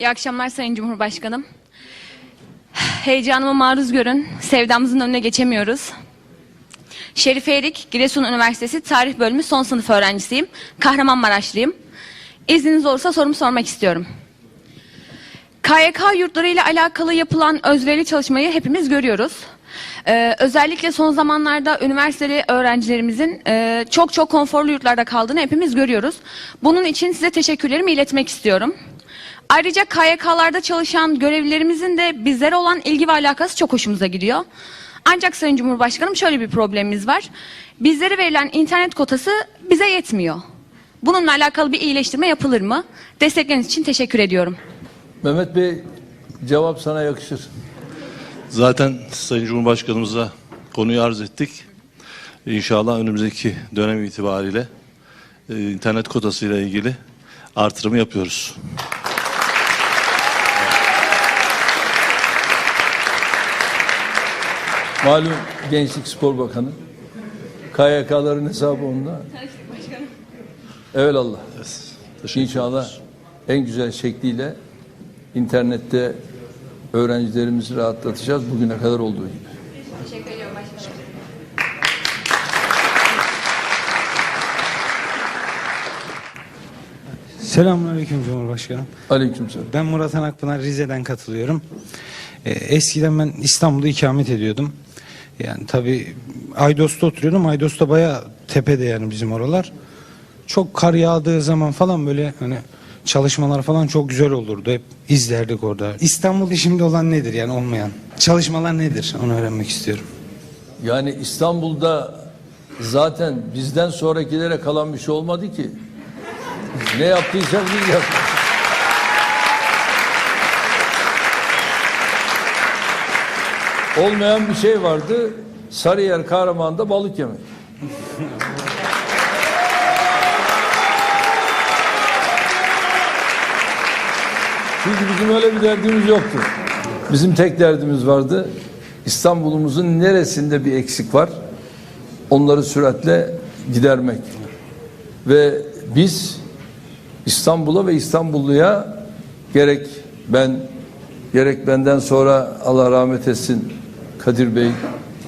İyi akşamlar Sayın Cumhurbaşkanım. Heyecanıma maruz görün. Sevdamızın önüne geçemiyoruz. Şerife Erik, Giresun Üniversitesi Tarih Bölümü son sınıf öğrencisiyim. Kahramanmaraşlıyım. İzniniz olursa sorumu sormak istiyorum. KYK yurtları ile alakalı yapılan özverili çalışmayı hepimiz görüyoruz. Ee, özellikle son zamanlarda üniversiteli öğrencilerimizin e, çok çok konforlu yurtlarda kaldığını hepimiz görüyoruz. Bunun için size teşekkürlerimi iletmek istiyorum. Ayrıca KYK'larda çalışan görevlilerimizin de bizlere olan ilgi ve alakası çok hoşumuza gidiyor. Ancak Sayın Cumhurbaşkanım şöyle bir problemimiz var. Bizlere verilen internet kotası bize yetmiyor. Bununla alakalı bir iyileştirme yapılır mı? Destekleriniz için teşekkür ediyorum. Mehmet Bey cevap sana yakışır. Zaten Sayın Cumhurbaşkanımıza konuyu arz ettik. İnşallah önümüzdeki dönem itibariyle e, internet kotasıyla ilgili artırımı yapıyoruz. Malum Gençlik Spor Bakanı. KYK'ların hesabı onda. Evelallah. Teşekkür İnşallah en güzel şekliyle internette öğrencilerimizi rahatlatacağız bugüne kadar olduğu gibi. Teşekkür ediyorum başkanım. Selamünaleyküm Cumhurbaşkanım. Aleykümselam. Ben Murat Anakpınar Rize'den katılıyorum. Ee, eskiden ben İstanbul'da ikamet ediyordum. Yani tabii Aydos'ta oturuyordum. Aydos'ta bayağı tepede yani bizim oralar. Çok kar yağdığı zaman falan böyle hani çalışmalar falan çok güzel olurdu. Hep izlerdik orada. İstanbul'da şimdi olan nedir yani olmayan? Çalışmalar nedir? Onu öğrenmek istiyorum. Yani İstanbul'da zaten bizden sonrakilere kalan bir şey olmadı ki. Ne yaptıysak biz yaptık. Olmayan bir şey vardı. Sarıyer Kahraman'da balık yemek. Çünkü bizim öyle bir derdimiz yoktu. Bizim tek derdimiz vardı. İstanbul'umuzun neresinde bir eksik var? Onları süratle gidermek. Ve biz İstanbul'a ve İstanbulluya gerek ben gerek benden sonra Allah rahmet etsin Kadir Bey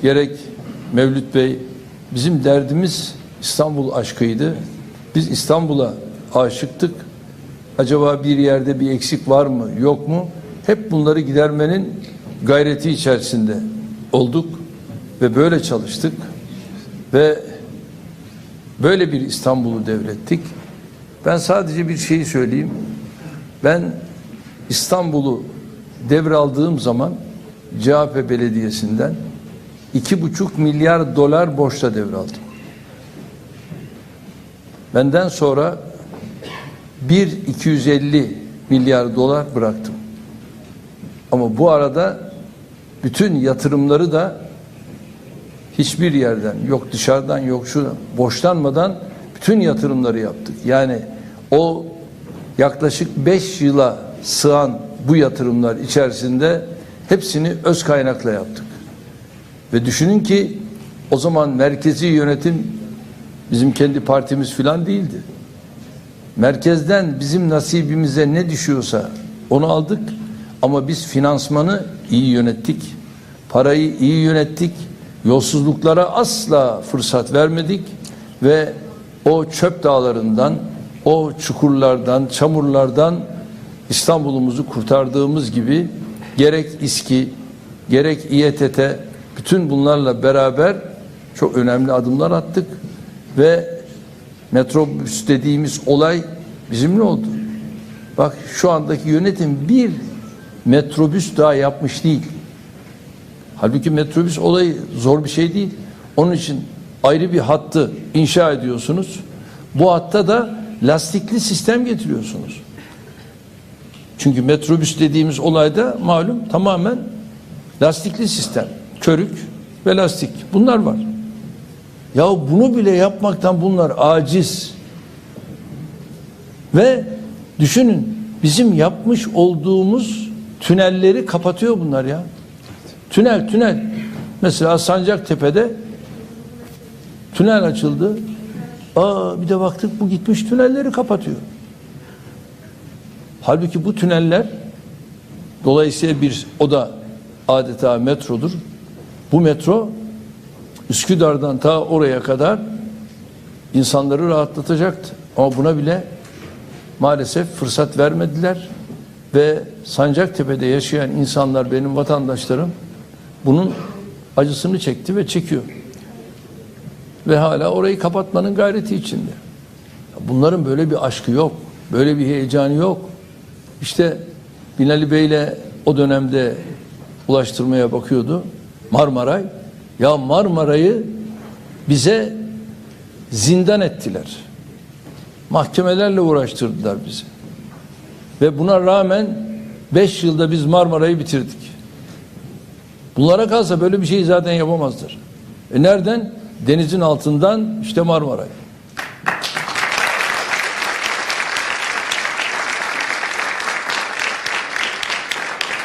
gerek Mevlüt Bey bizim derdimiz İstanbul aşkıydı. Biz İstanbul'a aşıktık. Acaba bir yerde bir eksik var mı yok mu? Hep bunları gidermenin gayreti içerisinde olduk ve böyle çalıştık ve böyle bir İstanbul'u devrettik. Ben sadece bir şeyi söyleyeyim. Ben İstanbul'u devraldığım zaman CHP Belediyesi'nden iki buçuk milyar dolar borçla devraldım. Benden sonra bir 250 milyar dolar bıraktım. Ama bu arada bütün yatırımları da hiçbir yerden yok dışarıdan yok şuradan boşlanmadan bütün yatırımları yaptık. Yani o yaklaşık 5 yıla sığan bu yatırımlar içerisinde hepsini öz kaynakla yaptık. Ve düşünün ki o zaman merkezi yönetim bizim kendi partimiz filan değildi. Merkezden bizim nasibimize ne düşüyorsa onu aldık ama biz finansmanı iyi yönettik. Parayı iyi yönettik. Yolsuzluklara asla fırsat vermedik ve o çöp dağlarından, o çukurlardan, çamurlardan İstanbul'umuzu kurtardığımız gibi gerek İSKİ, gerek İETT bütün bunlarla beraber çok önemli adımlar attık ve metrobüs dediğimiz olay bizimle oldu. Bak şu andaki yönetim bir metrobüs daha yapmış değil. Halbuki metrobüs olayı zor bir şey değil. Onun için ayrı bir hattı inşa ediyorsunuz. Bu hatta da lastikli sistem getiriyorsunuz. Çünkü metrobüs dediğimiz olayda malum tamamen lastikli sistem. Körük ve lastik. Bunlar var. Ya bunu bile yapmaktan bunlar aciz. Ve düşünün bizim yapmış olduğumuz tünelleri kapatıyor bunlar ya. Tünel tünel. Mesela Sancaktepe'de tünel açıldı. Aa bir de baktık bu gitmiş tünelleri kapatıyor. Halbuki bu tüneller dolayısıyla bir o da adeta metrodur. Bu metro Üsküdar'dan ta oraya kadar insanları rahatlatacaktı. Ama buna bile maalesef fırsat vermediler ve Sancaktepe'de yaşayan insanlar benim vatandaşlarım bunun acısını çekti ve çekiyor. Ve hala orayı kapatmanın gayreti içinde. Bunların böyle bir aşkı yok. Böyle bir heyecanı yok. İşte Binali Bey'le o dönemde ulaştırmaya bakıyordu. Marmaray. Ya Marmaray'ı bize zindan ettiler. Mahkemelerle uğraştırdılar bizi. Ve buna rağmen 5 yılda biz Marmaray'ı bitirdik. Bunlara kalsa böyle bir şeyi zaten yapamazlar. E nereden? Denizin altından işte Marmaray.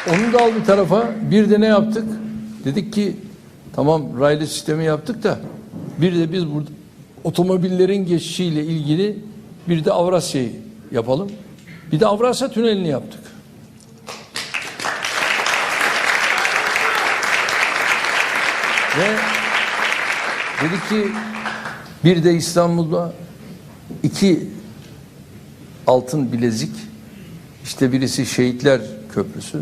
Onu da al bir tarafa. Bir de ne yaptık? Dedik ki tamam raylı sistemi yaptık da bir de biz burada otomobillerin geçişiyle ilgili bir de Avrasya'yı yapalım. Bir de Avrasya Tüneli'ni yaptık. Ve dedik ki bir de İstanbul'da iki altın bilezik işte birisi Şehitler Köprüsü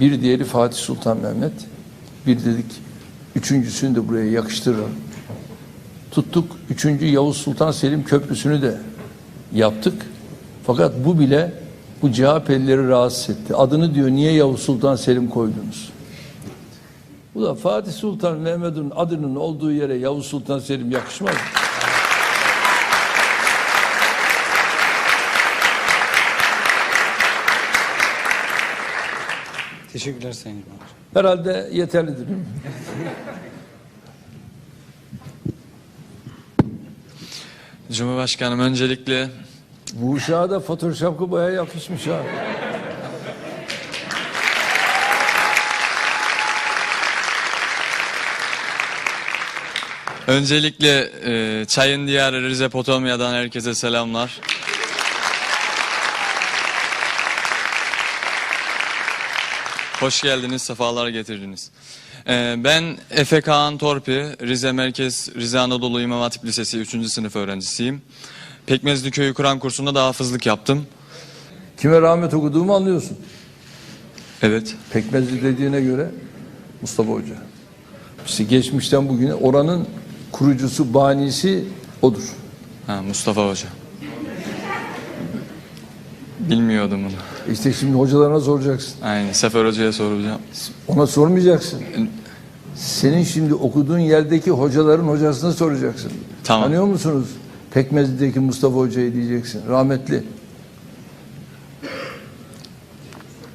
bir diğeri Fatih Sultan Mehmet bir dedik üçüncüsünü de buraya yakıştıralım. Tuttuk üçüncü Yavuz Sultan Selim Köprüsü'nü de yaptık. Fakat bu bile bu CHP'lileri rahatsız etti. Adını diyor niye Yavuz Sultan Selim koydunuz? Bu da Fatih Sultan Mehmet'in adının olduğu yere Yavuz Sultan Selim yakışmaz. mı? Teşekkürler Sayın Cumhurbaşkanım. Herhalde yeterlidir? Cumhurbaşkanım öncelikle Bu uşağa da Photoshop'u bayağı yakışmış ha. öncelikle e, çayın diyarı Rize Potomya'dan herkese selamlar. Hoş geldiniz, sefalar getirdiniz. E, ben Efe Kaan Torpi, Rize Merkez Rize Anadolu İmam Hatip Lisesi 3. sınıf öğrencisiyim. Pekmezli Köyü Kur'an kursunda da hafızlık yaptım. Kime rahmet okuduğumu anlıyorsun. Evet, Pekmezli dediğine göre Mustafa Hoca. İşte geçmişten bugüne oranın kurucusu, banisi odur. ha, Mustafa Hoca. Bilmiyordum bunu. İşte şimdi hocalarına soracaksın. Aynen, Sefer Hoca'ya soracağım. Ona sormayacaksın. Senin şimdi okuduğun yerdeki hocaların hocasına soracaksın. Tamam. Tanıyor musunuz? Pekmezli'deki Mustafa Hoca'yı diyeceksin. Rahmetli.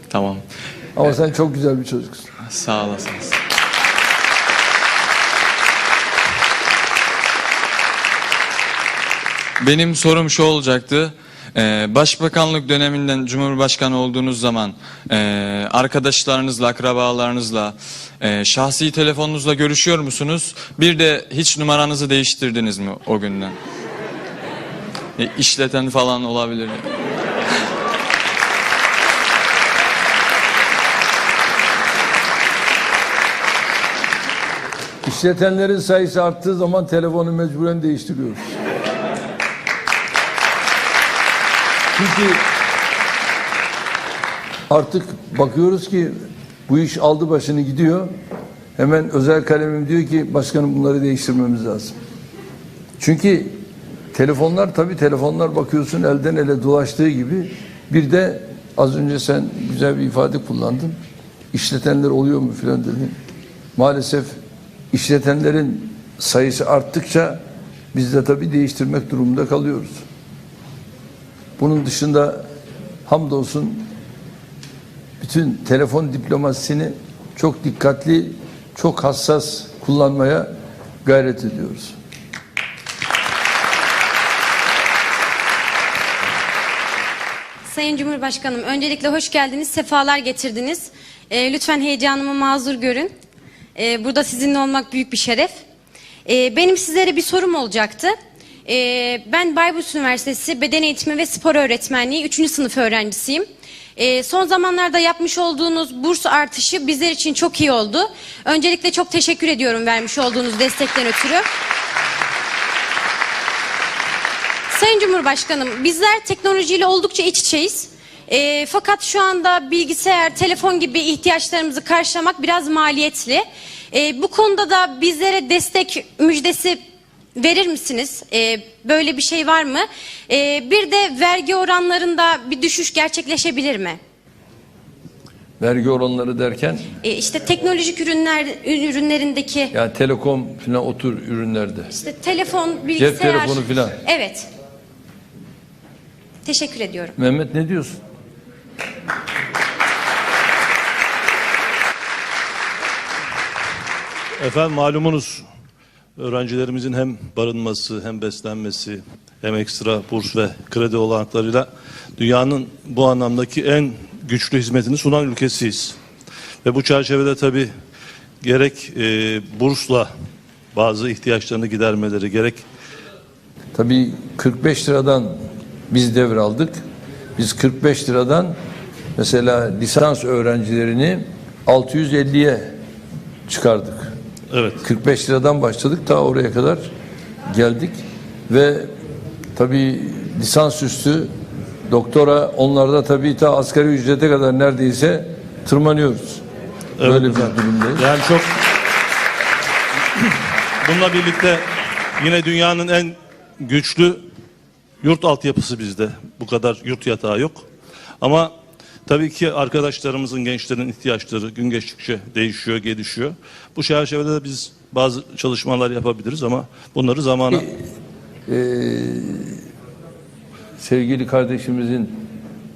Tamam. Ama sen çok güzel bir çocuksun. Sağ olasınız. Benim sorum şu olacaktı. Ee, Başbakanlık döneminden Cumhurbaşkanı olduğunuz zaman e, arkadaşlarınızla, akrabalarınızla, e, şahsi telefonunuzla görüşüyor musunuz? Bir de hiç numaranızı değiştirdiniz mi o günden? E, işleten falan olabilir. İşletenlerin sayısı arttığı zaman telefonu mecburen değiştiriyoruz. Çünkü artık bakıyoruz ki bu iş aldı başını gidiyor. Hemen özel kalemim diyor ki başkanım bunları değiştirmemiz lazım. Çünkü telefonlar tabii telefonlar bakıyorsun elden ele dolaştığı gibi bir de az önce sen güzel bir ifade kullandın. İşletenler oluyor mu filan dedin. Maalesef işletenlerin sayısı arttıkça biz de tabii değiştirmek durumunda kalıyoruz. Bunun dışında hamdolsun bütün telefon diplomasisini çok dikkatli, çok hassas kullanmaya gayret ediyoruz. Sayın Cumhurbaşkanım, öncelikle hoş geldiniz, sefalar getirdiniz. Ee, lütfen heyecanımı mazur görün. Ee, burada sizinle olmak büyük bir şeref. Ee, benim sizlere bir sorum olacaktı. Ee, ben Bayburt Üniversitesi Beden Eğitimi ve Spor Öğretmenliği 3. sınıf öğrencisiyim. E, son zamanlarda yapmış olduğunuz burs artışı bizler için çok iyi oldu. Öncelikle çok teşekkür ediyorum vermiş olduğunuz destekten ötürü. Sayın Cumhurbaşkanım, bizler teknolojiyle oldukça iç içeyiz. Ee, fakat şu anda bilgisayar, telefon gibi ihtiyaçlarımızı karşılamak biraz maliyetli. Ee, bu konuda da bizlere destek müjdesi verir misiniz? Ee, böyle bir şey var mı? Ee, bir de vergi oranlarında bir düşüş gerçekleşebilir mi? Vergi oranları derken Ee, işte teknolojik ürünler ürünlerindeki yani telekom falan o tür ürünlerde. işte telefon, bilgisayar. telefonu filan. Evet. Teşekkür ediyorum. Mehmet ne diyorsun? Efendim malumunuz öğrencilerimizin hem barınması hem beslenmesi hem ekstra burs ve kredi olanaklarıyla dünyanın bu anlamdaki en güçlü hizmetini sunan ülkesiyiz. Ve bu çerçevede tabi gerek e, bursla bazı ihtiyaçlarını gidermeleri gerek Tabii 45 liradan biz devraldık. Biz 45 liradan mesela lisans öğrencilerini 650'ye çıkardık. Evet 45 liradan başladık ta oraya kadar geldik ve tabii lisansüstü doktora onlarda tabii ta asgari ücrete kadar neredeyse tırmanıyoruz. Evet Böyle bir durumdayız. Yani çok bununla birlikte yine dünyanın en güçlü yurt altyapısı bizde. Bu kadar yurt yatağı yok. Ama tabii ki arkadaşlarımızın, gençlerin ihtiyaçları gün geçtikçe değişiyor, gelişiyor. Bu çerçevede de biz bazı çalışmalar yapabiliriz ama bunları zamana sevgili kardeşimizin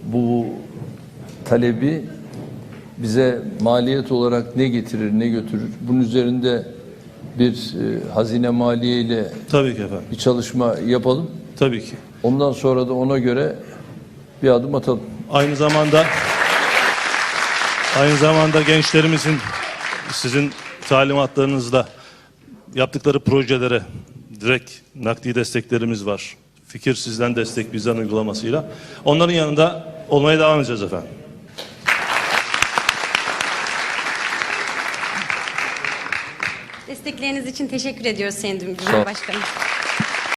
bu talebi bize maliyet olarak ne getirir ne götürür bunun üzerinde bir e, hazine maliye ile tabii ki efendim. bir çalışma yapalım. Tabii ki. Ondan sonra da ona göre bir adım atalım. Aynı zamanda aynı zamanda gençlerimizin sizin talimatlarınızla yaptıkları projelere direkt nakdi desteklerimiz var. Fikir sizden destek bizden uygulamasıyla. Onların yanında olmaya devam edeceğiz efendim. Destekleriniz için teşekkür ediyoruz Sayın. Cumhurbaşkanım.